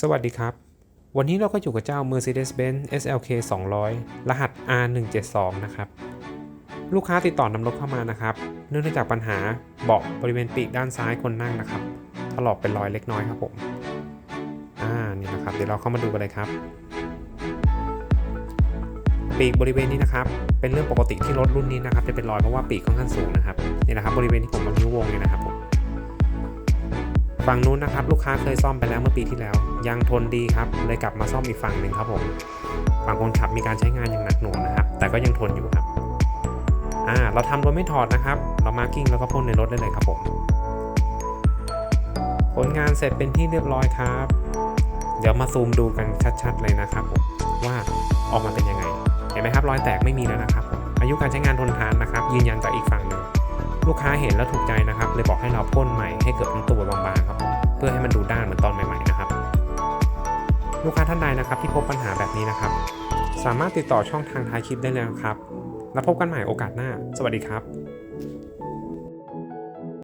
สวัสดีครับ วันนี้เราก็อยู่กับเจ้า Mercedes-Benz SLK 200 รหัส R172 นะครับ ลูกค้าติดต่อนำรถเข้ามานะครับ เนื่องจากปัญหาเบาะบริเวณปีกด้านซ้ายคนนั่งนะครับถลอกเป็นรอยเล็กน้อยครับผม อ่า นี่นะครับ เดี๋ยวเราเข้ามาดูกันเลยครับ ปีกบริเวณนี้นะครับ เป็นเรื่องปกติที่รถรุ่นนี้นะครับ จะเป็นรอยเพราะว่าปีกค่อนข้างสูงนะครับ นี่นะครับบริเวณที่ผมเอานิ้ววงเนี่ยนะครับผม ฝั่งนู้นนะครับลูกค้าเคยซ่อมไปแล้วเมื่อปีที่แล้ว ยังทนดีครับเลยกลับมาซ่อมอีกฝั่งหนึ่งครับผมฝั่งคนขับมีการใช้งานอย่างหนักหน่วงนะครับ แต่ก็ยังทนอยู่ครับอ่าเราทำโดยไม่ถอดนะครับ เรามาร์กิ้งแล้วก็พ่นในรถได้เลยครับผมผลงานเสร็จเป็นที่เรียบร้อยครับ เดี๋ยวมาซูมดูกันชัดๆเลยนะครับผมว่าออกมาเป็นยังไง เห็นไหมครับรอยแตกไม่มีแล้วนะครับ อายุการใช้งานทนทานนะครับ ยืนยันจากอีกฝั่ง ลูกค้าเห็นแล้วถูกใจนะครับ เลยบอกให้เราพ่นใหม่ให้เกิดเป็นตัวบางๆครับ เพื่อให้มันดูด้านเหมือนตอนใหม่ๆนะครับ ลูกค้าท่านใดนะครับที่พบปัญหาแบบนี้นะครับ สามารถติดต่อช่องทางท้ายคลิปได้เลยครับ แล้วพบกันใหม่โอกาสหน้า สวัสดีครับ